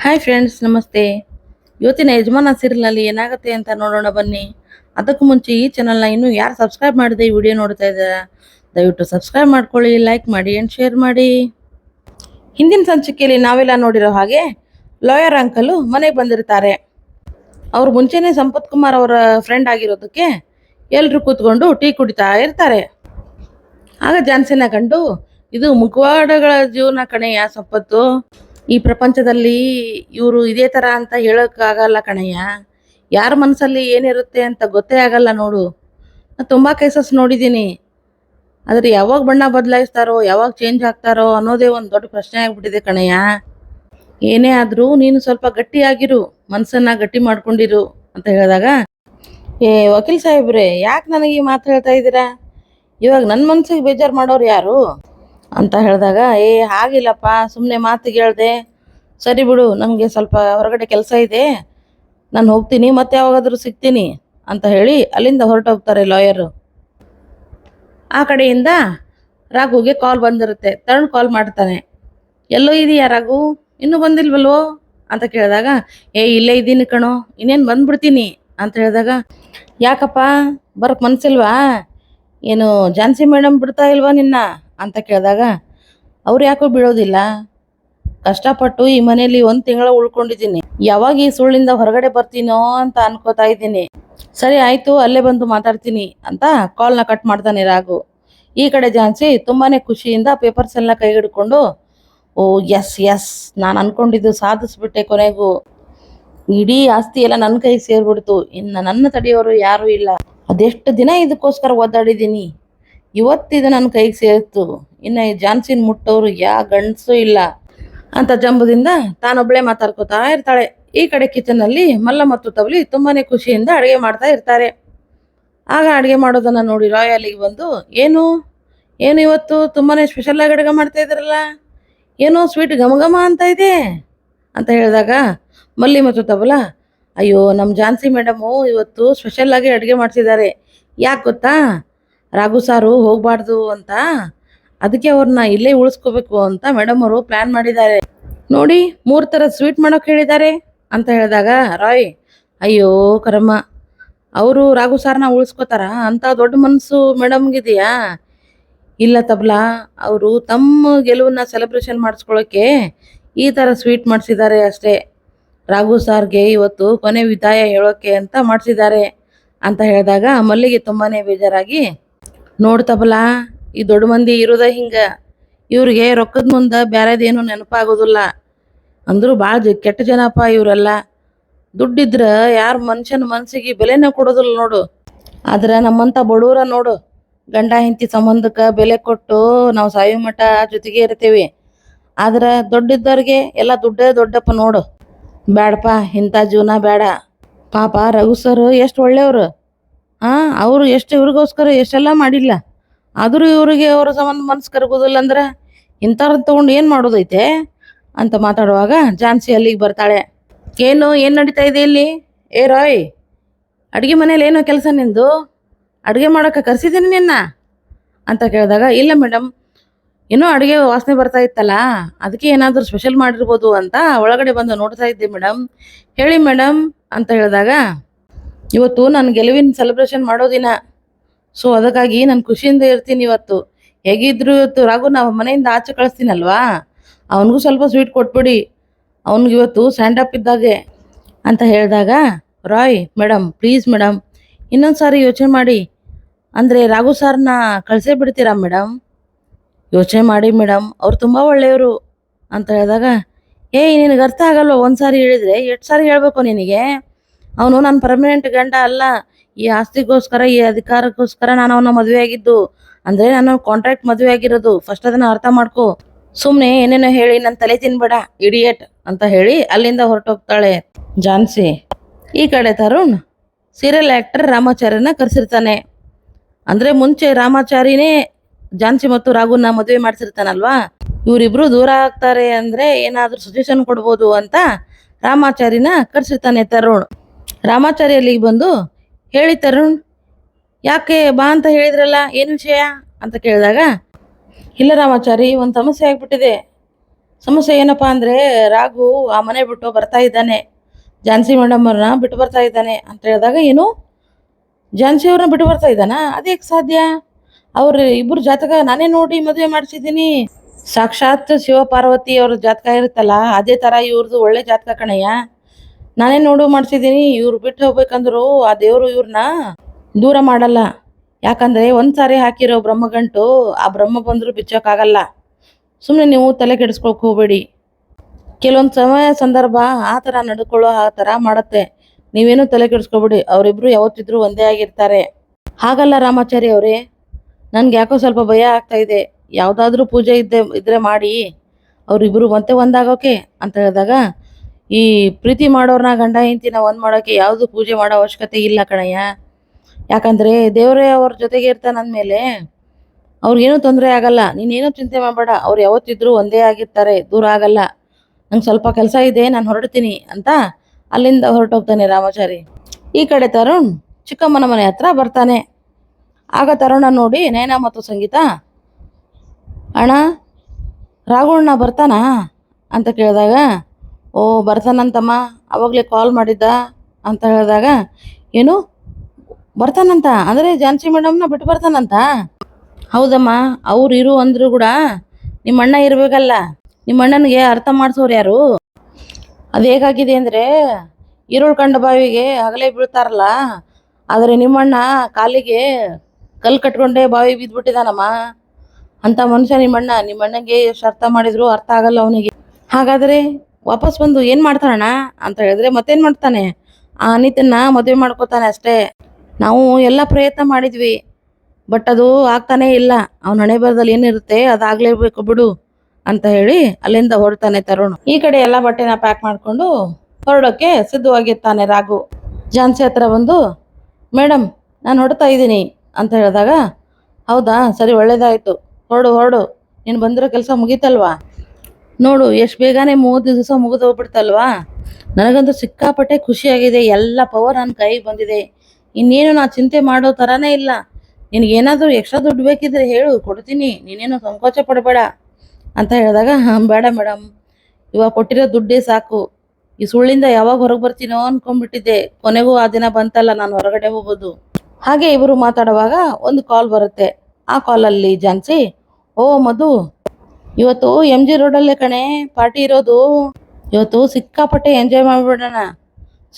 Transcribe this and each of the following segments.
Hi friends ನಮಸ್ತೆ. ಇವತ್ತಿನ ಯಜಮಾನ ಸೀರಿಯಲ್ನಲ್ಲಿ ಏನಾಗುತ್ತೆ ಅಂತ ನೋಡೋಣ ಬನ್ನಿ. ಅದಕ್ಕೂ ಮುಂಚೆ ಈ ಚಾನಲ್ನ ಇನ್ನೂ ಯಾರು ಸಬ್ಸ್ಕ್ರೈಬ್ ಮಾಡಿದೆ ಈ ವಿಡಿಯೋ ನೋಡ್ತಾ ಇದ್ದಾರೆ, ದಯವಿಟ್ಟು ಸಬ್ಸ್ಕ್ರೈಬ್ ಮಾಡ್ಕೊಳ್ಳಿ ಲೈಕ್ ಮಾಡಿ ಆ್ಯಂಡ್ ಶೇರ್ ಮಾಡಿ. ಹಿಂದಿನ ಸಂಚಿಕೆಯಲ್ಲಿ ನಾವೆಲ್ಲ ನೋಡಿರೋ ಹಾಗೆ ಲಾಯರ್ ಅಂಕಲು ಮನೆಗೆ ಬಂದಿರ್ತಾರೆ. ಅವ್ರು ಮುಂಚೆನೇ ಸಂಪತ್ ಕುಮಾರ್ ಅವರ ಫ್ರೆಂಡ್ ಆಗಿರೋದಕ್ಕೆ ಎಲ್ಲರೂ ಕೂತ್ಕೊಂಡು ಟೀ ಕುಡಿತಾ ಇರ್ತಾರೆ. ಆಗ ಜಾನ್ಸಿನ ಕಂಡು ಇದು ಮುಖವಾಡಗಳ ಜೀವನ ಕಣೆಯ ಸಂಪತ್ತು? ಈ ಪ್ರಪಂಚದಲ್ಲಿ ಇವರು ಇದೇ ಥರ ಅಂತ ಹೇಳೋಕ್ಕಾಗಲ್ಲ ಕಣಯ್ಯ. ಯಾರ ಮನಸ್ಸಲ್ಲಿ ಏನಿರುತ್ತೆ ಅಂತ ಗೊತ್ತೇ ಆಗಲ್ಲ ನೋಡು. ನಾನು ತುಂಬ ಕೇಸಸ್ ನೋಡಿದ್ದೀನಿ. ಆದರೆ ಯಾವಾಗ ಬಣ್ಣ ಬದಲಾಯಿಸ್ತಾರೋ, ಯಾವಾಗ ಚೇಂಜ್ ಆಗ್ತಾರೋ ಅನ್ನೋದೇ ಒಂದು ದೊಡ್ಡ ಪ್ರಶ್ನೆ ಆಗಿಬಿಟ್ಟಿದೆ ಕಣಯ್ಯ. ಏನೇ ಆದರೂ ನೀನು ಸ್ವಲ್ಪ ಗಟ್ಟಿಯಾಗಿರು, ಮನಸ್ಸನ್ನು ಗಟ್ಟಿ ಮಾಡ್ಕೊಂಡಿರು ಅಂತ ಹೇಳಿದಾಗ, ಏ ವಕೀಲ್ ಸಾಹೇಬ್ರೆ, ಯಾಕೆ ನನಗೆ ಈ ಮಾತು ಹೇಳ್ತಾ ಇದ್ದೀರಾ? ಇವಾಗ ನನ್ನ ಮನಸ್ಸಿಗೆ ಬೇಜಾರು ಮಾಡೋರು ಯಾರು? ಅಂತ ಹೇಳಿದಾಗ, ಏ, ಹಾಗಿಲ್ಲಪ್ಪ ಸುಮ್ಮನೆ ಮಾತು ಹೇಳ್ದೆ. ಸರಿ ಬಿಡು ನನಗೆ ಸ್ವಲ್ಪ ಹೊರಗಡೆ ಕೆಲಸ ಇದೆ. ನಾನು ಹೋಗ್ತೀನಿ, ಮತ್ತೆ ಯಾವಾಗಾದರೂ ಸಿಗ್ತೀನಿ, ಅಂತ ಹೇಳಿ ಅಲ್ಲಿಂದ ಹೊರಟೋಗ್ತಾರೆ ಲಾಯರು ಆ ಕಡೆಯಿಂದ ರಾಘುಗೆ ಕಾಲ್ ಬಂದಿರುತ್ತೆ. ತರುಣ್ ಕಾಲ್ ಮಾಡ್ತಾನೆ. ಎಲ್ಲೋ ಇದೆಯಾ ರಾಘು? ಇನ್ನೂ ಬಂದಿಲ್ವಲ್ವೋ ಅಂತ ಕೇಳಿದಾಗ, ಏ, ಇಲ್ಲೇ ಇದ್ದೀನಿ ಕಣೋ, ಇನ್ನೇನು ಬಂದ್ಬಿಡ್ತೀನಿ, ಅಂತ ಹೇಳಿದಾಗ, ಯಾಕಪ್ಪ? ಬರಕ್ಕೆ ಮನಸ್ಸಿಲ್ವಾ ಏನು ಝಾನ್ಸಿ ಮೇಡಮ್ ಬಿಡ್ತಾ ಇಲ್ವಾ ನಿನ್ನ? ಅಂತ ಕೇಳಿದಾಗ, ಅವ್ರು ಯಾಕೋ ಬಿಡೋದಿಲ್ಲ ಕಷ್ಟಪಟ್ಟು ಈ ಮನೆಯಲ್ಲಿ ಒಂದು ತಿಂಗಳ ಉಳ್ಕೊಂಡಿದ್ದೀನಿ. ಯಾವಾಗ ಈ ಸುಳ್ಳಿಂದ ಹೊರಗಡೆ ಬರ್ತೀನೋ ಅಂತ ಅನ್ಕೋತಾ ಇದ್ದೀನಿ. ಸರಿ ಆಯ್ತು, ಅಲ್ಲೇ ಬಂದು ಮಾತಾಡ್ತೀನಿ ಅಂತ ಕಾಲ್ನ ಕಟ್ ಮಾಡ್ತಾನೆ ರಾಘು. ಈ ಕಡೆ ಝಾನ್ಸಿ ತುಂಬಾನೇ ಖುಷಿಯಿಂದ ಪೇಪರ್ಸ್ ಎಲ್ಲ ಕೈ ಹಿಡ್ಕೊಂಡು ಓ ಎಸ್ ಎಸ್ ನಾನು ಅನ್ಕೊಂಡಿದ್ದು ಸಾಧಿಸ್ಬಿಟ್ಟೆ ಕೊನೆಗೂ. ಇಡೀ ಆಸ್ತಿ ಎಲ್ಲ ನನ್ನ ಕೈಗೆ ಸೇರ್ಬಿಡ್ತು. ಇನ್ನು ನನ್ನ ತಡೆಯೋರು ಯಾರೂ ಇಲ್ಲ. ಅದೆಷ್ಟು ದಿನ ಇದಕ್ಕೋಸ್ಕರ ಒದ್ದಾಡಿದ್ದೀನಿ? ಇವತ್ತಿದು ನನ್ನ ಕೈಗೆ ಸೇರಿತು. ಇನ್ನು ಈ ಜಾನ್ಸಿನ್ ಮುಟ್ಟೋರು ಯಾ ಗಂಡಸು ಇಲ್ಲ ಅಂತ ಜಂಬದಿಂದ ತಾನೊಬ್ಳೆ ಮಾತಾಡ್ಕೋತಾ ಇರ್ತಾಳೆ. ಈ ಕಡೆ ಕಿಚನಲ್ಲಿ ಮಲ್ಲ ಮತ್ತು ತವಲಿ ತುಂಬಾನೇ ಖುಷಿಯಿಂದ ಅಡುಗೆ ಮಾಡ್ತಾ ಇರ್ತಾರೆ. ಆಗ ಅಡುಗೆ ಮಾಡೋದನ್ನ ನೋಡಿ ರಾಯ್ ಅಲ್ಲಿಗೆ ಬಂದು, ಏನು? ಏನು ಇವತ್ತು? ತುಂಬಾನೇ ಸ್ಪೆಷಲ್ ಆಗಿ ಅಡುಗೆ ಮಾಡ್ತಾ ಇದ್ರಲ್ಲ ಏನೋ ಸ್ವೀಟ್ ಘಮ ಘಮ ಅಂತ ಇದೆ? ಅಂತ ಹೇಳಿದಾಗ ಮಲ್ಲಿ ಮತ್ತು ತಬಲ ಅಯ್ಯೋ ನಮ್ಮ ಝಾನ್ಸಿ ಮೇಡಮು ಇವತ್ತು ಸ್ಪೆಷಲ್ ಆಗಿ ಅಡುಗೆ ಮಾಡ್ತಿದ್ದಾರೆ. ಯಾಕೆ ಗೊತ್ತಾ? ರಾಘು ಸಾರು ಹೋಗಬಾರ್ದು ಅಂತ. ಅದಕ್ಕೆ ಅವ್ರನ್ನ ಇಲ್ಲೇ ಉಳಿಸ್ಕೋಬೇಕು ಅಂತ ಮೇಡಮ್ ಅವರು ಪ್ಲ್ಯಾನ್ ಮಾಡಿದ್ದಾರೆ. ನೋಡಿ, ಮೂರು ಥರ ಸ್ವೀಟ್ ಮಾಡೋಕೆ ಹೇಳಿದ್ದಾರೆ ಅಂತ ಹೇಳಿದಾಗ, ರಾಯ್, ಅಯ್ಯೋ ಕರಮ್ಮ, ಅವರು ರಾಘು ಸಾರನ್ನ ಉಳಿಸ್ಕೋತಾರ? ಅಂತ ದೊಡ್ಡ ಮನಸ್ಸು ಮೇಡಮ್ಗಿದೆಯಾ ಇಲ್ಲ ತಬ್ಲಾ, ಅವರು ತಮ್ಮ ಗೆಲುವನ್ನ ಸೆಲೆಬ್ರೇಷನ್ ಮಾಡಿಸ್ಕೊಳ್ಳೋಕ್ಕೆ ಈ ಥರ ಸ್ವೀಟ್ ಮಾಡಿಸಿದ್ದಾರೆ ಅಷ್ಟೇ. ರಾಘು ಸಾರ್ಗೆ ಇವತ್ತು ಕೊನೆ ವಿದಾಯ ಹೇಳೋಕೆ ಅಂತ ಮಾಡಿಸಿದ್ದಾರೆ. ಅಂತ ಹೇಳಿದಾಗ ಮಲ್ಲಿಗೆ ತುಂಬಾನೇ ಬೇಜಾರಾಗಿ ನೋಡ್ ಈ ದೊಡ್ಡ ಮಂದಿ ಇರೋದ ಹಿಂಗ. ಇವ್ರಿಗೆ ರೊಕ್ಕದ ಮುಂದೆ ಬ್ಯಾರೆದೇನು ನೆನಪಾಗೋದಿಲ್ಲ. ಅಂದ್ರು ಭಾಳ ಕೆಟ್ಟ ಜನಪ್ಪ ಇವರೆಲ್ಲ. ದುಡ್ಡಿದ್ರ ಯಾರು ಮನುಷ್ಯನ ಮನಸ್ಸಿಗೆ ಬೆಲೆನೇ ಕೊಡೋದಿಲ್ಲ ನೋಡು. ಆದ್ರೆ ನಮ್ಮಂಥ ಬಡವರ ನೋಡು. ಗಂಡ, ಹೆಂಡತಿ ಸಂಬಂಧಕ್ಕೆ ಬೆಲೆ ಕೊಟ್ಟು ನಾವು ಸಾಯಿ ಮಠ ಜೊತೆಗೆ ಇರ್ತೀವಿ. ಆದ್ರೆ ದೊಡ್ಡಿದ್ದವ್ರಿಗೆ ಎಲ್ಲ ದುಡ್ಡೇ ದೊಡ್ಡಪ್ಪ ನೋಡು. ಬ್ಯಾಡಪ್ಪ, ಇಂಥ ಜೀವನ ಬೇಡ ಪಾಪ ರಘು ಸರ್ ಎಷ್ಟು ಒಳ್ಳೆಯವರು. ಹಾಂ ಅವರು ಎಷ್ಟು ಇವ್ರಿಗೋಸ್ಕರ ಎಷ್ಟೆಲ್ಲ ಮಾಡಿಲ್ಲ. ಆದರೂ ಇವರಿಗೆ ಅವರ ಸಂಬಂಧ ಮನಸ್ಸು ಕರಗೋದಿಲ್ಲ ಅಂದ್ರೆ ಇಂಥವ್ರನ್ನ ತೊಗೊಂಡು ಏನು ಮಾಡೋದೈತೆ ಅಂತ ಮಾತಾಡುವಾಗ ಝಾನ್ಸಿ ಅಲ್ಲಿಗೆ ಬರ್ತಾಳೆ. ಏನು ಏನು ನಡೀತಾ ಇದೆ ಇಲ್ಲಿ? ಏ ರಾಯ್, ಅಡುಗೆ ಮನೇಲಿ ಏನೋ ಕೆಲಸ ನಿಂದು? ಅಡುಗೆ ಮಾಡೋಕೆ ಕರೆಸಿದ್ದೀನಿ ನಿನ್ನ? ಅಂತ ಕೇಳಿದಾಗ, ಇಲ್ಲ ಮೇಡಮ್ ಏನೋ ಅಡುಗೆ ವಾಸನೆ ಬರ್ತಾ ಇತ್ತಲ್ಲ, ಅದಕ್ಕೆ ಏನಾದರೂ ಸ್ಪೆಷಲ್ ಮಾಡಿರ್ಬೋದು ಅಂತ ಒಳಗಡೆ ಬಂದು ನೋಡ್ತಾ ಇದ್ದೆ ಮೇಡಮ್ ಹೇಳಿ ಮೇಡಮ್ ಅಂತ ಹೇಳಿದಾಗ ಇವತ್ತು ನಾನು ಗೆಲುವಿನ ಸೆಲೆಬ್ರೇಷನ್ ಮಾಡೋ ದಿನ. ಸೊ ಅದಕ್ಕಾಗಿ ನಾನು ಖುಷಿಯಿಂದ ಇರ್ತೀನಿ ಇವತ್ತು. ಹೇಗಿದ್ರು ಇವತ್ತು ರಾಘು, ನಾವು ಮನೆಯಿಂದ ಆಚೆ ಕಳಿಸ್ತೀನಲ್ವಾ? ಅವನಿಗೂ ಸ್ವಲ್ಪ ಸ್ವೀಟ್ ಕೊಟ್ಬಿಡಿ. ಅವ್ನಿಗೆ ಇವತ್ತು ಸ್ಟ್ಯಾಂಡ್ ಅಪ್ ಇದ್ದಾಗೆ ಅಂತ ಹೇಳಿದಾಗ, ರಾಯ್ ಮೇಡಮ್ ಪ್ಲೀಸ್ ಮೇಡಮ್ ಇನ್ನೊಂದು ಸಾರಿ ಯೋಚನೆ ಮಾಡಿ. ಅಂದರೆ ರಾಘು ಸಾರ್ನ ಕಳಿಸೇ ಬಿಡ್ತೀರಾ ಮೇಡಮ್ ಯೋಚನೆ ಮಾಡಿ ಮೇಡಮ್ ಅವ್ರು ತುಂಬ ಒಳ್ಳೆಯವರು. ಅಂತ ಹೇಳಿದಾಗ, ಏಯ್, ನಿನಗೆ ಅರ್ಥ ಆಗಲ್ವ? ಒಂದು ಸಾರಿ ಹೇಳಿದರೆ ಎಷ್ಟು ಸಾರಿ ಹೇಳಬೇಕು ನಿನಗೆ. ಅವನು ನನ್ನ ಪರ್ಮನೆಂಟ್ ಗಂಡ ಅಲ್ಲ. ಈ ಆಸ್ತಿಗೋಸ್ಕರ, ಈ ಅಧಿಕಾರಕ್ಕೋಸ್ಕರ ನಾನು ಅವನ ಮದುವೆ ಆಗಿದ್ದು. ಅಂದರೆ ನಾನು ಕಾಂಟ್ರಾಕ್ಟ್ ಮದುವೆ ಆಗಿರೋದು. ಫಸ್ಟ್ ಅದನ್ನು ಅರ್ಥ ಮಾಡ್ಕೊ. ಸುಮ್ಮನೆ ಏನೇನೋ ಹೇಳಿ ನನ್ನ ತಲೆ ತಿನ್ಬೇಡ ಇಡಿಯೇಟ್ ಅಂತ ಹೇಳಿ ಅಲ್ಲಿಂದ ಹೊರಟೋಗ್ತಾಳೆ ಜಾನ್ಸಿ. ಈ ಕಡೆ ತರುಣ್ ಸೀರಿಯಲ್ ಆ್ಯಕ್ಟರ್ ರಾಮಾಚಾರ್ಯನ ಕರೆಸಿರ್ತಾನೆ. ಅಂದರೆ ಮುಂಚೆ ರಾಮಾಚಾರಿನೇ ಜಾನ್ಸಿ ಮತ್ತು ರಾಘುನ ಮದುವೆ ಮಾಡಿಸಿರ್ತಾನಲ್ವಾ? ಇವರಿಬ್ರು ದೂರ ಆಗ್ತಾರೆ ಅಂದರೆ ಏನಾದರೂ ಸಜೆಷನ್ ಕೊಡ್ಬೋದು ಅಂತ ರಾಮಾಚಾರಿನ ಕರೆಸಿರ್ತಾನೆ ತರುಣ್. ರಾಮಾಚಾರಿ ಅಲ್ಲಿಗೆ ಬಂದು ಹೇಳಿ ತರುಣ್, ಯಾಕೆ ಬಾ ಅಂತ ಹೇಳಿದ್ರಲ್ಲ, ಏನು ವಿಷಯ ಅಂತ ಕೇಳಿದಾಗ, ಇಲ್ಲ ರಾಮಾಚಾರಿ, ಒಂದು ಸಮಸ್ಯೆ ಆಗಿಬಿಟ್ಟಿದೆ. ಸಮಸ್ಯೆ ಏನಪ್ಪ ಅಂದರೆ, ರಾಘು ಆ ಮನೆ ಬಿಟ್ಟು ಬರ್ತಾ ಇದ್ದಾನೆ. ಝಾನ್ಸಿ ಮೇಡಮ್ ಅವ್ರನ್ನ ಬಿಟ್ಟು ಬರ್ತಾ ಇದ್ದಾನೆ ಅಂತ ಹೇಳಿದಾಗ ಏನು? ಝಾನ್ಸಿ ಅವ್ರನ್ನ ಬಿಟ್ಟು ಬರ್ತಾ ಇದ್ದಾನಾ? ಅದೇಕ್ ಸಾಧ್ಯ? ಅವ್ರ ಇಬ್ಬರು ಜಾತಕ ನಾನೇ ನೋಡಿ ಮದುವೆ ಮಾಡಿಸಿದ್ದೀನಿ. ಸಾಕ್ಷಾತ್ ಶಿವ ಪಾರ್ವತಿ ಅವ್ರ ಜಾತಕ ಇರುತ್ತಲ್ಲ, ಅದೇ ತರ ಇವ್ರದ್ದು ಒಳ್ಳೆ ಜಾತಕ ಕಣಯ್ಯ. ನಾನೇ ನೋಡು ಮಾಡಿಸಿದ್ದೀನಿ ಇವ್ರು ಬಿಟ್ಟು ಹೋಗ್ಬೇಕಂದ್ರು ಆ ದೇವರು ಇವ್ರನ್ನ ದೂರ ಮಾಡಲ್ಲ. ಯಾಕಂದ್ರೆ ಒಂದ್ಸಾರಿ ಹಾಕಿರೋ ಬ್ರಹ್ಮಗಂಟು ಆ ಬ್ರಹ್ಮ ಬಂದ್ರು ಬಿಚ್ಚೋಕ್ಕಾಗಲ್ಲ ಸುಮ್ಮನೆ ನೀವು ತಲೆ ಕೆಡಿಸ್ಕೊಳಕ್ ಹೋಗ್ಬೇಡಿ. ಕೆಲವೊಂದು ಸಮಯ ಸಂದರ್ಭ ಆ ಥರ ನಡ್ಕೊಳ್ಳೋ ಆ ಥರ ಮಾಡುತ್ತೆ. ನೀವೇನು ತಲೆ ಕೆಡಿಸ್ಕೊಬೇಡಿ, ಅವರಿಬ್ರು ಯಾವತ್ತಿದ್ರು ಒಂದೇ ಆಗಿರ್ತಾರೆ. ಹಾಗಲ್ಲ ರಾಮಾಚಾರಿ ಅವರೇ, ನನ್ಗೆ ಯಾಕೋ ಸ್ವಲ್ಪ ಭಯ ಆಗ್ತಾ ಇದೆ. ಯಾವುದಾದ್ರೂ ಪೂಜೆ ಇದ್ದೆ ಇದ್ರೆ ಮಾಡಿ ಅವರಿಬ್ಬರು ಮತ್ತೆ ಒಂದಾಗೋಕೆ ಅಂತ ಹೇಳಿದಾಗ ಈ ಪ್ರೀತಿ ಮಾಡೋರ್ನ ಗಂಡ ಹೆಂಡತಿನ ಒಂದು ಮಾಡೋಕೆ ಯಾವುದು ಪೂಜೆ ಮಾಡೋ ಅವಶ್ಯಕತೆ ಇಲ್ಲ ಕಣಯ್ಯ. ಯಾಕಂದ್ರೆ ದೇವರೇ ಅವ್ರ ಜೊತೆಗೆ ಇರ್ತಾನಂದ್ಮೇಲೆ ಅವ್ರಿಗೇನು ತೊಂದರೆ ಆಗಲ್ಲ. ನೀನೇನು ಚಿಂತೆ ಮಾಡಬೇಡ. ಅವ್ರು ಯಾವತ್ತಿದ್ರೂ ಒಂದೇ ಆಗಿರ್ತಾರೆ. ದೂರ ಆಗಲ್ಲ. ನಂಗೆ ಸ್ವಲ್ಪ ಕೆಲಸ ಇದೆ, ನಾನು ಹೊರಡ್ತೀನಿ ಅಂತ ಅಲ್ಲಿಂದ ಹೊರಟೋಗ್ತಾನೆ ರಾಮಾಚಾರಿ. ಈ ಕಡೆ ತರುಣ್ ಚಿಕ್ಕಮ್ಮನ ಮನೆ ಹತ್ರ ಬರ್ತಾನೆ. ಆಗ ತರುಣ ನೋಡಿ, ನಯನ ಮತ್ತು ಸಂಗೀತ, ಅಣ್ಣ ರಾಘವಣ್ಣ ಬರ್ತಾನಾ? ಅಂತ ಕೇಳಿದಾಗ ಓ ಬರ್ತಾನಂತಮ್ಮ ಅವಾಗಲೇ ಕಾಲ್ ಮಾಡಿದ್ದ ಅಂತ ಹೇಳಿದಾಗ, ಏನು? ಬರ್ತಾನಂತ? ಅಂದರೆ ಜಾನ್ಸಿ ಮೇಡಮ್ನ ಬಿಟ್ಟು ಬರ್ತಾನಂತ? ಹೌದಮ್ಮ, ಅವ್ರು ಇರು ಅಂದ್ರು ಕೂಡ ನಿಮ್ಮ ಅಣ್ಣ ಇರಬೇಕಲ್ಲ. ನಿಮ್ಮ ಅಣ್ಣನಿಗೆ ಅರ್ಥ ಮಾಡಿಸೋರು ಯಾರು? ಅದು ಹೇಗಾಗಿದೆ ಅಂದರೆ ಈರುಳ್ ಕಂಡ ಬಾವಿಗೆ ಹಗಲೇ ಬೀಳ್ತಾರಲ್ಲ, ಆದರೆ ನಿಮ್ಮಣ್ಣ ಕಾಲಿಗೆ ಕಲ್ಲು ಕಟ್ಕೊಂಡೇ ಬಾವಿ ಬಿದ್ದುಬಿಟ್ಟಿದಾನಮ್ಮ ಅಂತ ಮನುಷ್ಯ ನಿಮ್ಮಣ್ಣ ನಿಮ್ಮಣ್ಣಗೆ ಎಷ್ಟು ಅರ್ಥ ಮಾಡಿದ್ರು ಅರ್ಥ ಆಗಲ್ಲ ಅವನಿಗೆ. ಹಾಗಾದರೆ ವಾಪಸ್ ಬಂದು ಏನು ಮಾಡ್ತಾರಣ್ಣ ಅಂತ ಹೇಳಿದ್ರೆ ಮತ್ತೇನು ಮಾಡ್ತಾನೆ? ಆ ಅನಿತನ್ನ ಮದುವೆ ಮಾಡ್ಕೋತಾನೆ ಅಷ್ಟೇ. ನಾವು ಎಲ್ಲ ಪ್ರಯತ್ನ ಮಾಡಿದ್ವಿ ಬಟ್ ಅದು ಆಗ್ತಾನೇ ಇಲ್ಲ. ಅವನ ಹಣೆ ಬರದಲ್ಲಿ ಏನಿರುತ್ತೆ ಅದಾಗ್ಲೇಬೇಕು ಬಿಡು ಅಂತ ಹೇಳಿ ಅಲ್ಲಿಂದ ಹೊರಡ್ತಾನೆ ತರುಣ್. ಈ ಕಡೆ ಎಲ್ಲ ಬಟ್ಟೆನ ಪ್ಯಾಕ್ ಮಾಡ್ಕೊಂಡು ಹೊರಡೋಕೆ ಸಿದ್ಧವಾಗಿರ್ತಾನೆ ರಾಘು. ಝಾನ್ಸಿ ಹತ್ರ ಬಂದು ಮೇಡಮ್ ನಾನು ಹೊಡ್ತಾ ಇದ್ದೀನಿ ಅಂತ ಹೇಳಿದಾಗ, ಹೌದಾ, ಸರಿ, ಒಳ್ಳೇದಾಯಿತು. ಹೊರಡು ಹೊರಡು. ನೀನು ಬಂದಿರೋ ಕೆಲಸ ಮುಗೀತಲ್ವಾ? ನೋಡು, ಎಷ್ಟು ಬೇಗನೆ ಮೂವತ್ತು ದಿವಸ ಮುಗಿದು ಹೋಗ್ಬಿಡ್ತಲ್ವಾ? ನನಗಂತೂ ಸಿಕ್ಕಾಪಟ್ಟೆ ಖುಷಿಯಾಗಿದೆ. ಎಲ್ಲ ಪವರ್ ನನ್ನ ಕೈಗೆ ಬಂದಿದೆ. ಇನ್ನೇನು ನಾ ಚಿಂತೆ ಮಾಡೋ ಥರನೇ ಇಲ್ಲ. ನಿನಗೇನಾದರೂ ಎಕ್ಸ್ಟ್ರಾ ದುಡ್ಡು ಬೇಕಿದ್ರೆ ಹೇಳು, ಕೊಡ್ತೀನಿ. ನೀನೇನು ಸಂಕೋಚ ಪಡಬೇಡ ಅಂತ ಹೇಳಿದಾಗ, ಹಾಂ, ಬೇಡ ಮೇಡಮ್ ಇವಾಗ ಕೊಟ್ಟಿರೋ ದುಡ್ಡೇ ಸಾಕು. ಈ ಸುಳ್ಳಿಂದ ಯಾವಾಗ ಹೊರಗೆ ಬರ್ತೀನೋ ಅಂದ್ಕೊಂಡ್ಬಿಟ್ಟಿದ್ದೆ ಕೊನೆಗೂ ಆ ದಿನ ಬಂತಲ್ಲ, ನಾನು ಹೊರಗಡೆ ಹೋಗೋದು. ಹಾಗೆ ಇವರು ಮಾತಾಡುವಾಗ ಒಂದು ಕಾಲ್ ಬರುತ್ತೆ. ಆ ಕಾಲಲ್ಲಿ ಜಾನ್ಸಿ, ಓ ಮಧು ಇವತ್ತು ಎಂ ಜಿ ರೋಡಲ್ಲೇ ಕಣೆ ಪಾರ್ಟಿ ಇರೋದು. ಇವತ್ತು ಸಿಕ್ಕಾಪಟ್ಟೆ ಎಂಜಾಯ್ ಮಾಡಿಬಿಡೋಣ.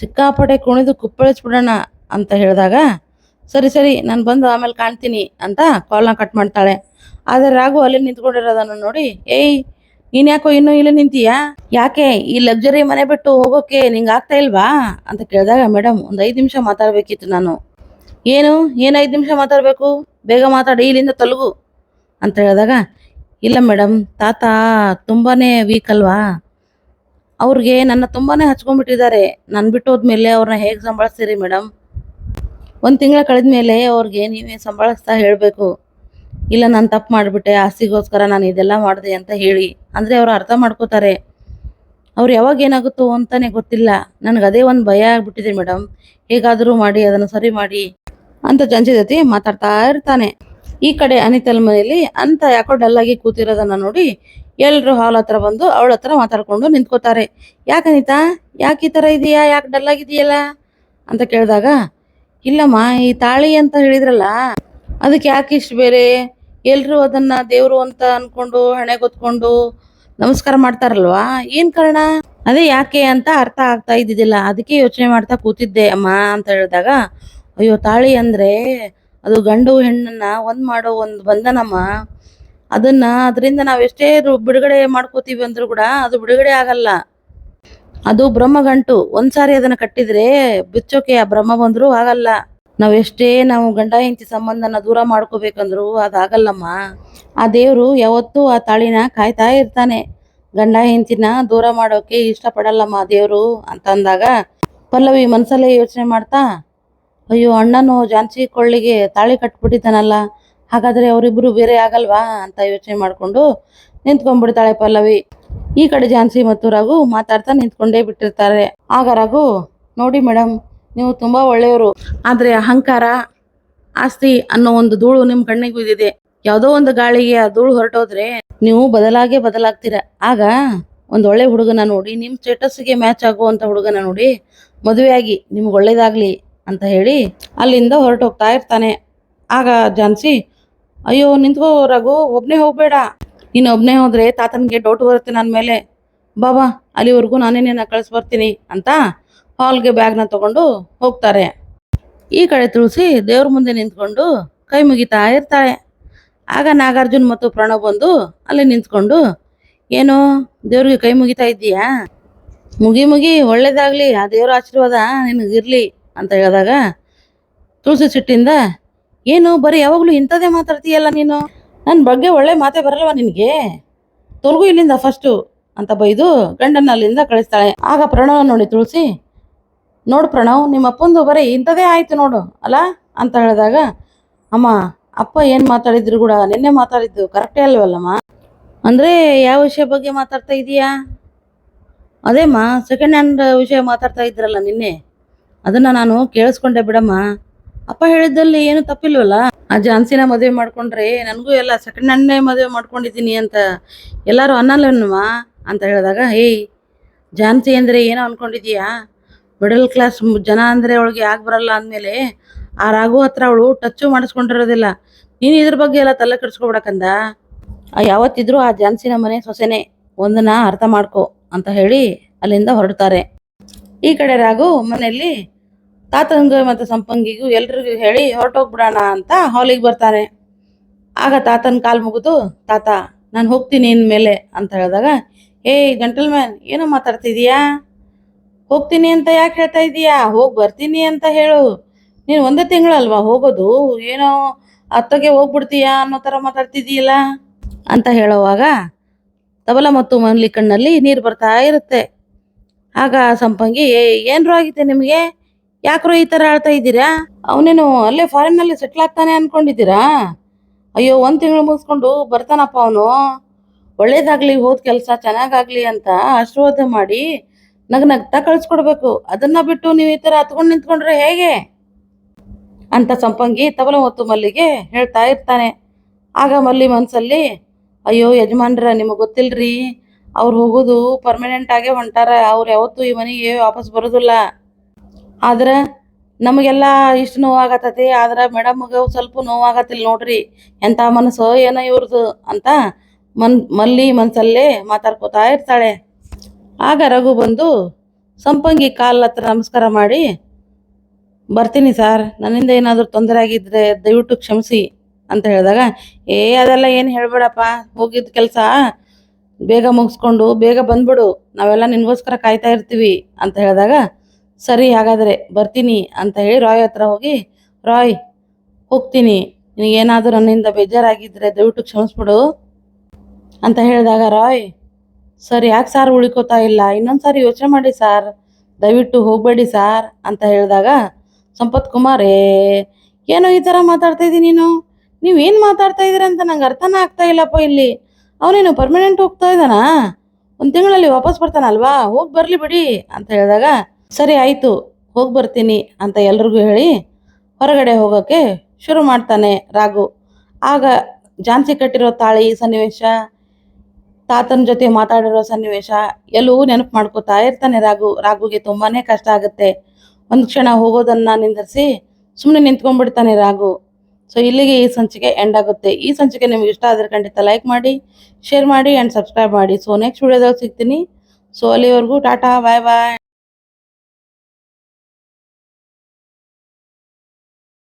ಸಿಕ್ಕಾಪಟ್ಟೆ ಕುಣಿದು ಕುಪ್ಪಳಿಸ್ಬಿಡೋಣ ಅಂತ ಹೇಳಿದಾಗ, ಸರಿ ಸರಿ, ನಾನು ಬಂದು ಆಮೇಲೆ ಕಾಣ್ತೀನಿ ಅಂತ ಕಾಲ್ನ ಕಟ್ ಮಾಡ್ತಾಳೆ. ಆದರೆ ರಾಘು ಅಲ್ಲಿ ನಿಂತ್ಕೊಂಡಿರೋದನ್ನು ನೋಡಿ, ಏಯ್ ನೀನ್ಯಾಕೋ ಇನ್ನೂ ಇಲ್ಲಿ ನಿಂತೀಯಾ? ಯಾಕೆ, ಈ ಲಕ್ಸುರಿ ಮನೆ ಬಿಟ್ಟು ಹೋಗೋಕೆ ನಿಂಗೆ ಆಗ್ತಾ ಇಲ್ವಾ? ಅಂತ ಕೇಳಿದಾಗ, ಮೇಡಮ್, ಒಂದು ಐದು ನಿಮಿಷ ಮಾತಾಡ್ಬೇಕಿತ್ತು ನಾನು. ಏನು? ಏನು ಐದು ನಿಮಿಷ ಮಾತಾಡಬೇಕು? ಬೇಗ ಮಾತಾಡಿ, ಇಲ್ಲಿಂದ ತೊಲಗು. ಅಂತ ಹೇಳಿದಾಗ ಇಲ್ಲ ಮೇಡಮ್, ತಾತ ತುಂಬಾನೇ ವೀಕ್ ಅಲ್ವಾ? ಅವ್ರಿಗೆ ನನ್ನ ತುಂಬಾನೇ ಹಚ್ಕೊಂಡ್ಬಿಟ್ಟಿದ್ದಾರೆ. ನಾನು ಬಿಟ್ಟು ಹೋದ್ಮೇಲೆ ಅವ್ರನ್ನ ಹೇಗೆ ಸಂಭಾಳಿಸ್ತೀರಿ ಮೇಡಮ್? ಒಂದು ತಿಂಗಳ ಕಳೆದ ಮೇಲೆ ಅವ್ರಿಗೆ ನೀವೇ ಸಂಭಾಳಿಸ್ತಾ ಹೇಳಬೇಕು. ಇಲ್ಲ, ನಾನು ತಪ್ಪು ಮಾಡಿಬಿಟ್ಟೆ, ಆಸ್ತಿಗೋಸ್ಕರ ನಾನು ಇದೆಲ್ಲ ಮಾಡಿದೆ ಅಂತ ಹೇಳಿ. ಅಂದರೆ ಅವರು ಅರ್ಥ ಮಾಡ್ಕೋತಾರೆ. ಅವ್ರು ಯಾವಾಗ ಏನಾಗುತ್ತೋ ಅಂತಾನೆ ಗೊತ್ತಿಲ್ಲ. ನನಗೆ ಅದೇ ಒಂದು ಭಯ ಆಗ್ಬಿಟ್ಟಿದೆ ಮೇಡಮ್. ಹೇಗಾದರೂ ಮಾಡಿ, ಅದನ್ನು ಸರಿ ಮಾಡಿ ಅಂತ ಜನ ಜೊತೆ ಮಾತಾಡ್ತಾ ಇರ್ತಾನೆ. ಈ ಕಡೆ ಅನಿತಲ್ ಮನೆಯಲ್ಲಿ ಅಂತ ಯಾಕೋ ಡಲ್ಲಾಗಿ ಕೂತಿರೋದನ್ನ ನೋಡಿ ಎಲ್ರು ಹಾಲ್ ಹತ್ರ ಬಂದು ಅವಳ ಹತ್ರ ಮಾತಾಡ್ಕೊಂಡು ನಿಂತ್ಕೋತಾರೆ. ಯಾಕೆ ಅನಿತಾ? ಯಾಕೆ ಈ ಥರ ಇದೆಯಾ? ಯಾಕೆ ಡಲ್ಲಾಗಿದೆಯಲ್ಲ ಅಂತ ಕೇಳಿದಾಗ, ಇಲ್ಲಮ್ಮ, ಈ ತಾಳಿ ಅಂತ ಹೇಳಿದ್ರಲ್ಲ, ಅದಕ್ಕೆ ಯಾಕೆ ಇಷ್ಟು ಬೇರೆ? ಎಲ್ರು ಅದನ್ನ ದೇವರು ಅಂತ ಅನ್ಕೊಂಡು ಹಣೆ ಗೊತ್ಕೊಂಡು ನಮಸ್ಕಾರ ಮಾಡ್ತಾರಲ್ವಾ? ಏನ್ ಕಾರಣ? ಅದೇ ಯಾಕೆ ಅಂತ ಅರ್ಥ ಆಗ್ತಾ ಇದ್ದಿದ್ದಿಲ್ಲ. ಅದಕ್ಕೆ ಯೋಚನೆ ಮಾಡ್ತಾ ಕೂತಿದ್ದೆ, ಅಮ್ಮ, ಅಂತ ಹೇಳಿದಾಗ, ಅಯ್ಯೋ, ತಾಳಿ ಅಂದ್ರೆ ಅದು ಗಂಡು ಹೆಣ್ಣನ್ನ ಒಂದ್ ಮಾಡೋ ಒಂದು ಬಂಧನಮ್ಮ, ಅದನ್ನ ಅದರಿಂದ ನಾವ್ ಎಷ್ಟೇ ಬಿಡುಗಡೆ ಮಾಡ್ಕೋತೀವಿ ಅಂದ್ರೂ ಕೂಡ ಅದು ಬಿಡುಗಡೆ ಆಗಲ್ಲ. ಅದು ಬ್ರಹ್ಮ ಬ್ರಹ್ಮಗಂಟು ಒಂದ್ಸಾರಿ ಅದನ್ನ ಕಟ್ಟಿದ್ರೆ ಬಿಚ್ಚೋಕೆ ಆ ಬ್ರಹ್ಮ ಬಂದ್ರು ಆಗಲ್ಲ. ನಾವ್ ಎಷ್ಟೇ ನಾವು ಗಂಡ ಹೆಂಚಿ ಸಂಬಂಧನ ದೂರ ಮಾಡ್ಕೋಬೇಕಂದ್ರು ಅದಾಗಲ್ಲಮ್ಮ ಆ ದೇವ್ರು ಯಾವತ್ತೂ ಆ ತಾಳಿನ ಕಾಯ್ತಾ ಇರ್ತಾನೆ. ಗಂಡ ಹೆಂಚಿನ ದೂರ ಮಾಡೋಕೆ ಇಷ್ಟಪಡಲ್ಲಮ್ಮ ಪಡಲ್ಲಮ್ಮ ದೇವ್ರು ಅಂತ ಅಂದಾಗ ಪಲ್ಲವಿ ಮನ್ಸಲ್ಲೇ ಯೋಚನೆ ಮಾಡ್ತಾ ಅಯ್ಯೋ, ಅಣ್ಣನು ಜಾನ್ಸಿ ಕೊಳ್ಳಿಗೆ ತಾಳಿ ಕಟ್ಬಿಟ್ಟಿದ್ದಾನಲ್ಲ, ಹಾಗಾದ್ರೆ ಅವರಿಬ್ರು ಬೇರೆ ಆಗಲ್ವಾ ಅಂತ ಯೋಚನೆ ಮಾಡ್ಕೊಂಡು ನಿಂತ್ಕೊಂಡ್ಬಿಡ್ತಾಳೆ ಪಲ್ಲವಿ. ಈ ಕಡೆ ಝಾನ್ಸಿ ಮತ್ತು ರಘು ಮಾತಾಡ್ತಾ ನಿಂತ್ಕೊಂಡೇ ಬಿಟ್ಟಿರ್ತಾರೆ. ಆಗ ರಘು, ನೋಡಿ ಮೇಡಮ್ ನೀವು ತುಂಬಾ ಒಳ್ಳೆಯವರು. ಆದ್ರೆ ಅಹಂಕಾರ, ಆಸ್ತಿ ಅನ್ನೋ ಒಂದು ಧೂಳು ನಿಮ್ ಕಣ್ಣಿಗೆ ಬಿದ್ದಿದೆ ಯಾವುದೋ ಒಂದು ಗಾಳಿಗೆ ಆ ಧೂಳು ಹೊರಟೋದ್ರೆ ನೀವು ಬದಲಾಗೇ ಬದಲಾಗ್ತೀರ. ಆಗ ಒಂದು ಒಳ್ಳೆ ಹುಡುಗನ ನೋಡಿ ನಿಮ್ಮ ಸ್ಟೇಟಸ್ಗೆ ಮ್ಯಾಚ್ ಆಗುವಂಥ ಹುಡುಗನ ನೋಡಿ, ಮದುವೆಯಾಗಿ ನಿಮ್ಗೆ ಒಳ್ಳೇದಾಗ್ಲಿ. ಅಂತ ಹೇಳಿ ಅಲ್ಲಿಂದ ಹೊರಟೋಗ್ತಾ ಇರ್ತಾನೆ. ಆಗ ಜಾನ್ಸಿ, ಅಯ್ಯೋ, ನಿಂತ್ಕೋ ರಘು ಒಬ್ಬನೇ ಹೋಗಬೇಡ. ನೀನು ಒಬ್ಬನೇ ಹೋದರೆ ತಾತನಿಗೆ ಡೌಟ್ ಬರುತ್ತೆ ನನ್ನ ಮೇಲೆ. ಬಾಬಾ, ಅಲ್ಲಿವರೆಗೂ ನಾನೇನೇನ ನಿನ್ನ ಕಳಿಸ್ಬರ್ತೀನಿ ಅಂತ ಹಾಲ್ಗೆ ಬ್ಯಾಗ್ನ ತಗೊಂಡು ಹೋಗ್ತಾರೆ. ಈ ಕಡೆ ತುಳಸಿ ದೇವ್ರ ಮುಂದೆ ನಿಂತ್ಕೊಂಡು ಕೈ ಮುಗಿತಾ ಇರ್ತಾಳೆ. ಆಗ ನಾಗಾರ್ಜುನ್ ಮತ್ತು ಪ್ರಣವ್ ಬಂದು ಅಲ್ಲಿ ನಿಂತ್ಕೊಂಡು, ಏನು, ದೇವ್ರಿಗೆ ಕೈ ಮುಗಿತಾ ಇದ್ದೀಯಾ? ಮುಗಿ ಮುಗಿ ಒಳ್ಳೇದಾಗ್ಲಿ, ಆ ದೇವ್ರ ಆಶೀರ್ವಾದ ನಿನಗಿರ್ಲಿ. ಅಂತ ಹೇಳಿದಾಗ, ತುಳಸಿ ಸಿಟ್ಟಿಂದ, ಏನು, ಬರೀ ಯಾವಾಗಲೂ ಇಂಥದ್ದೇ ಮಾತಾಡ್ತೀಯಲ್ಲ ನೀನು? ನನ್ನ ಬಗ್ಗೆ ಒಳ್ಳೆ ಮಾತೇ ಬರಲ್ವಾ ನಿನಗೆ? ತೊಲಗು ಇಲ್ಲಿಂದ ಫಸ್ಟು ಅಂತ ಬೈದು ಗಂಡನ ಅಲ್ಲಿಂದ ಕಳಿಸ್ತಾಳೆ. ಆಗ ಪ್ರಣವ್ ನೋಡಿ ತುಳಸಿ, ನೋಡು ಪ್ರಣವ್, ನಿಮ್ಮ ಅಪ್ಪಂದು ಬರೀ ಇಂಥದೇ ಆಯಿತು ನೋಡು, ಅಲ್ಲ? ಅಂತ ಹೇಳಿದಾಗ, ಅಮ್ಮ, ಅಪ್ಪ ಏನು ಮಾತಾಡಿದ್ರು ಕೂಡ ನಿನ್ನೆ ಮಾತಾಡಿದ್ದು ಕರೆಕ್ಟೇ ಅಲ್ವಲ್ಲಮ್ಮ? ಅಂದರೆ ಯಾವ ವಿಷಯ ಬಗ್ಗೆ ಮಾತಾಡ್ತಾ ಇದೀಯಾ? ಅದೇಮ್ಮ ಸೆಕೆಂಡ್ ಹ್ಯಾಂಡ್ ವಿಷಯ ಮಾತಾಡ್ತಾ ಇದ್ರಲ್ಲ ನಿನ್ನೆ. ಅದನ್ನ ನಾನು ಕೇಳಿಸ್ಕೊಂಡೆ, ಬಿಡಮ್ಮ, ಅಪ್ಪ ಹೇಳಿದ್ದಲ್ಲಿ ಏನು ತಪ್ಪಿಲ್ವಲ್ಲ? ಆ ಜಾನ್ಸಿನ ಮದುವೆ ಮಾಡ್ಕೊಂಡ್ರೆ ನನಗೂ ಎಲ್ಲ ಸೆಕೆಂಡ್ ಹ್ಯಾಂಡ್ನೇ ಮದುವೆ ಮಾಡ್ಕೊಂಡಿದ್ದೀನಿ ಅಂತ ಎಲ್ಲರೂ ಅನ್ನಲ್ಲಮ್ಮ ಅಂತ ಹೇಳಿದಾಗ ಹೇಯ್ ಜಾನ್ಸಿ ಅಂದರೆ ಏನೋ ಅನ್ಕೊಂಡಿದೀಯಾ ಮಿಡಲ್ ಕ್ಲಾಸ್ ಜನ ಅಂದರೆ ಅವಳಿಗೆ ಯಾಕೆ ಬರಲ್ಲ ಅಂದಮೇಲೆ ಆ ರಾಘು ಹತ್ರ ಅವಳು ಟಚ್ಚು ಮಾಡಿಸ್ಕೊಂಡಿರೋದಿಲ್ಲ. ನೀನು ಇದ್ರ ಬಗ್ಗೆ ಎಲ್ಲ ತಲೆ ಕೆಡಿಸ್ಕೊಬಿಡಕಂದ. ಯಾವತ್ತಿದ್ರೂ ಆ ಜಾನ್ಸಿನ ಮನೆ ಸೊಸೆನೆ, ಒಂದನ್ನ ಅರ್ಥ ಮಾಡ್ಕೊ ಅಂತ ಹೇಳಿ ಅಲ್ಲಿಂದ ಹೊರಡ್ತಾರೆ. ಈ ಕಡೆ ರಾಘು ಮನೆಯಲ್ಲಿ ತಾತಂಗ ಮತ್ತು ಸಂಪಂಗಿಗೂ ಎಲ್ರಿಗೂ ಹೇಳಿ ಹೊರಟೋಗ್ಬಿಡೋಣ ಅಂತ ಹಾಲಿಗೆ ಬರ್ತಾನೆ. ಆಗ ತಾತನ ಕಾಲು ಮುಗಿದು, ತಾತ, ನಾನು ಹೋಗ್ತೀನಿ ಇನ್ಮೇಲೆ ಅಂತ ಹೇಳಿದಾಗ ಏಯ್ ಜಂಟಲ್ಮ್ಯಾನ್ ಏನೋ ಮಾತಾಡ್ತಿದೀಯಾ? ಹೋಗ್ತೀನಿ ಅಂತ ಯಾಕೆ ಹೇಳ್ತಾ ಇದೀಯಾ? ಹೋಗಿ ಬರ್ತೀನಿ ಅಂತ ಹೇಳು. ನೀನು ಒಂದೇ ತಿಂಗಳಲ್ವಾ ಹೋಗೋದು? ಏನೋ ಅತ್ತಗೆ ಹೋಗ್ಬಿಡ್ತೀಯಾ ಅನ್ನೋ ಥರ ಮಾತಾಡ್ತಿದೀಯಲ್ಲ? ಅಂತ ಹೇಳೋವಾಗ, ತಬಲ ಮತ್ತು ಮನ್ಲಿ ಕಣ್ಣಲ್ಲಿ ನೀರು ಬರ್ತಾ ಇರುತ್ತೆ. ಆಗ ಸಂಪಂಗಿ, ಏ, ಏನ್ರು ಆಗಿದೆ ನಿಮಗೆ? ಯಾಕ್ರೋ ಈ ಥರ ಆಳ್ತಾ ಇದ್ದೀರಾ? ಅವನೇನು ಅಲ್ಲೇ ಫಾರಿನ್ನಲ್ಲಿ ಸೆಟ್ಲ್ ಆಗ್ತಾನೆ ಅನ್ಕೊಂಡಿದ್ದೀರಾ? ಅಯ್ಯೋ, ಒಂದು ತಿಂಗಳು ಮುಗಿಸ್ಕೊಂಡು ಬರ್ತಾನಪ್ಪ ಅವನು. ಒಳ್ಳೇದಾಗ್ಲಿ, ಹೋದ ಕೆಲಸ ಚೆನ್ನಾಗಾಗ್ಲಿ ಅಂತ ಆಶೀರ್ವಾದ ಮಾಡಿ ನಗ್ ನಗ್ತಾ ಕಳಿಸ್ಕೊಡ್ಬೇಕು. ಅದನ್ನ ಬಿಟ್ಟು ನೀವು ಈ ತರ ಹತ್ಕೊಂಡು ನಿಂತ್ಕೊಂಡ್ರೆ ಹೇಗೆ? ಅಂತ ಸಂಪಂಗಿ ತಬಲ ಮತ್ತು ಮಲ್ಲಿಗೆ ಹೇಳ್ತಾ ಇರ್ತಾನೆ. ಆಗ ಮಲ್ಲಿ ಮನ್ಸಲ್ಲಿ, ಅಯ್ಯೋ, ಯಜಮಾನ್ರ, ನಿಮಗೆ ಗೊತ್ತಿಲ್ರಿ. ಅವ್ರು ಹೋಗೋದು ಪರ್ಮನೆಂಟ್ ಆಗೇ ಹೊಂಟಾರ. ಅವ್ರು ಯಾವತ್ತೂ ಈ ಮನೆಗೆ ವಾಪಸ್ ಬರೋದಿಲ್ಲ. ಆದ್ರೆ ನಮಗೆಲ್ಲ ಇಷ್ಟು ನೋವಾಗತ್ತತಿ ಆದ್ರೆ ಮೇಡಮ್ಗೆ ಸ್ವಲ್ಪ ನೋವಾಗತ್ತಿಲ್ಲ ನೋಡ್ರಿ ಎಂಥ ಮನಸ್ಸು ಏನೋ ಇವ್ರದ್ದು ಅಂತ ಮನ್ ಮಲ್ಲಿ ಮನಸ್ಸಲ್ಲೇ ಮಾತಾಡ್ಕೋತಾ ಇರ್ತಾಳೆ. ಆಗ ರಘು ಬಂದು, ಸಂಪಂಗಿ ಕಾಲ್ ಹತ್ರ ನಮಸ್ಕಾರ ಮಾಡಿ, ಬರ್ತೀನಿ ಸರ್, ನನ್ನಿಂದ ಏನಾದರೂ ತೊಂದರೆ ಆಗಿದ್ರೆ ದಯವಿಟ್ಟು ಕ್ಷಮಿಸಿ, ಅಂತ ಹೇಳಿದಾಗ, ಏ, ಅದೆಲ್ಲ ಏನು ಹೇಳ್ಬೇಡಪ್ಪ ಹೋಗಿದ್ದ ಕೆಲಸ ಬೇಗ ಮುಗಿಸ್ಕೊಂಡು ಬೇಗ ಬಂದ್ಬಿಡು, ನಾವೆಲ್ಲ ನಿನಗೋಸ್ಕರ ಕಾಯ್ತಾ ಇರ್ತೀವಿ, ಅಂತ ಹೇಳಿದಾಗ ಸರಿ, ಹಾಗಾದರೆ ಬರ್ತೀನಿ ಅಂತ ಹೇಳಿ ರಾಯ್ ಹತ್ರ ಹೋಗಿ, ರಾಯ್, ಹೋಗ್ತೀನಿ. ನಿನಗೇನಾದರೂ ನನ್ನಿಂದ ಬೇಜಾರಾಗಿದ್ದರೆ ದಯವಿಟ್ಟು ಕ್ಷಮಿಸ್ಬಿಡು ಅಂತ ಹೇಳಿದಾಗ ರಾಯ್, ಸರ್, ಯಾಕೆ ಸಾರ್ ಉಳಿಕೋತಾ ಇಲ್ಲ? ಇನ್ನೊಂದು ಸಾರಿ ಯೋಚನೆ ಮಾಡಿ ಸಾರ್. ದಯವಿಟ್ಟು ಹೋಗಬೇಡಿ ಸಾರ್ ಅಂತ ಹೇಳಿದಾಗ ಸಂಪತ್ ಕುಮಾರ್, ಏನೋ ಈ ಥರ ಮಾತಾಡ್ತಾ ಇದ್ದೀನಿ ನೀನು? ನೀವೇನು ಮಾತಾಡ್ತಾ ಇದ್ದೀರ ಅಂತ ನಂಗೆ ಅರ್ಥನೇ ಆಗ್ತಾ ಇಲ್ಲಪ್ಪ ಇಲ್ಲಿ. ಅವನೇನು ಪರ್ಮನೆಂಟ್ ಹೋಗ್ತಾ ಇದ್ದಾನಾ? ಒಂದು ತಿಂಗಳಲ್ಲಿ ವಾಪಸ್ ಬರ್ತಾನಲ್ವಾ? ಹೋಗಿ ಬರಲಿ ಬಿಡಿ ಅಂತ ಹೇಳಿದಾಗ ಸರಿ ಆಯಿತು, ಹೋಗಿ ಬರ್ತೀನಿ ಅಂತ ಎಲ್ರಿಗೂ ಹೇಳಿ ಹೊರಗಡೆ ಹೋಗೋಕ್ಕೆ ಶುರು ಮಾಡ್ತಾನೆ ರಾಘು. ಆಗ ಜಾನ್ಸಿ ಕಟ್ಟಿರೋ ತಾಳಿ ಸನ್ನಿವೇಶ, ತಾತನ ಜೊತೆ ಮಾತಾಡಿರೋ ಸನ್ನಿವೇಶ ಎಲ್ಲವೂ ನೆನಪು ಮಾಡ್ಕೋತಾ ಇರ್ತಾನೆ ರಾಘು. ರಾಘುಗೆ ತುಂಬಾನೇ ಕಷ್ಟ ಆಗುತ್ತೆ. ಒಂದು ಕ್ಷಣ ಹೋಗೋದನ್ನ ನಿಂದರಿಸಿ ಸುಮ್ಮನೆ ನಿಂತ್ಕೊಂಡ್ಬಿಡ್ತಾನೆ ರಾಘು. ಸೊ ಇಲ್ಲಿಗೆ ಈ ಸಂಚಿಕೆ ಎಂಡ್ ಆಗುತ್ತೆ. ಈ ಸಂಚಿಕೆ ನಿಮ್ಗೆ ಇಷ್ಟ ಆದರೆ ಖಂಡಿತ ಲೈಕ್ ಮಾಡಿ ಶೇರ್ ಮಾಡಿ ಆ್ಯಂಡ್ ಸಬ್ಸ್ಕ್ರೈಬ್ ಮಾಡಿ. ಸೊ ನೆಕ್ಸ್ಟ್ ವಿಡಿಯೋದಾಗ ಸಿಗ್ತೀನಿ. ಸೊ ಅಲ್ಲಿವರೆಗೂ ಟಾಟಾ ಬಾಯ್ ಬಾಯ್